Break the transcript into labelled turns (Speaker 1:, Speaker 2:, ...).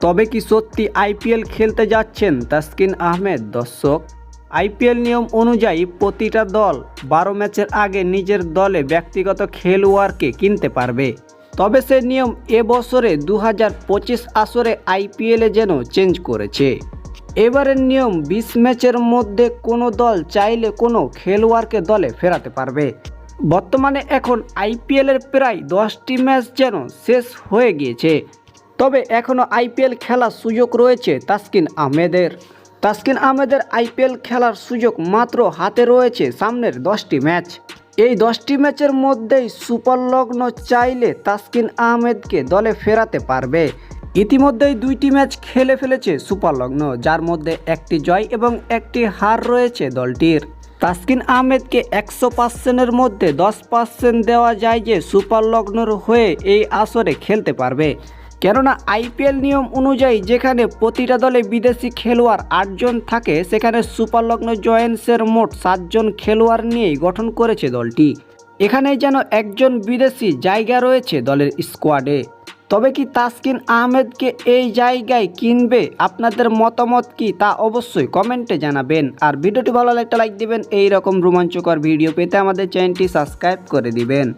Speaker 1: তবে কি সত্যি আইপিএল খেলতে যাচ্ছেন তাসকিন আহমেদ, দর্শক? আইপিএল নিয়ম অনুযায়ী প্রতিটা দল বারো ম্যাচের আগে নিজের দলে ব্যক্তিগত খেলোয়াড়কে কিনতে পারবে। তবে সে নিয়ম এবছরে দু হাজার পঁচিশ আসরে আইপিএলে যেন চেঞ্জ করেছে। এবারের নিয়ম বিশ ম্যাচের মধ্যে কোনো দল চাইলে কোনো খেলোয়াড়কে দলে ফেরাতে পারবে। বর্তমানে এখন আইপিএলের প্রায় দশটি ম্যাচ যেন শেষ হয়ে গিয়েছে। তবে এখনও আইপিএল খেলার সুযোগ রয়েছে তাসকিন আহমেদের। তাসকিন আহমেদের আইপিএল খেলার সুযোগ মাত্র হাতে রয়েছে সামনের দশটি ম্যাচ। এই দশটি ম্যাচের মধ্যেই সুপার লগ্ন চাইলে তাসকিন আহমেদকে দলে ফেরাতে পারবে। ইতিমধ্যেই দুইটি ম্যাচ খেলে ফেলেছে সুপার লগ্ন যার মধ্যে একটি জয় এবং একটি হার রয়েছে দলটির। তাসকিন আহমেদকে একশো পার্সেন্টের মধ্যে দশ পার্সেন্ট দেওয়া যায় যে সুপার লগ্নর হয়ে এই আসরে খেলতে পারবে। কেননা আইপিএল নিয়ম অনুযায়ী যেখানে প্রতিটা দলে বিদেশি খেলোয়াড় আটজন থাকে, সেখানে সুপার লগ্ন জয়েন্টসের মোট সাতজন খেলোয়াড় নিয়েই গঠন করেছে দলটি। এখানে যেন একজন বিদেশি জায়গা রয়েছে দলের স্কোয়াডে। তবে কি তাসকিন আহমেদকে এই জায়গায় কিনবে? আপনাদের মতামত কি তা অবশ্যই কমেন্টে জানাবেন। আর ভিডিওটি ভালো লাগলে একটা লাইক দিবেন। এই রকম রোমাঞ্চকর ভিডিও পেতে আমাদের চ্যানেলটি সাবস্ক্রাইব করে দিবেন।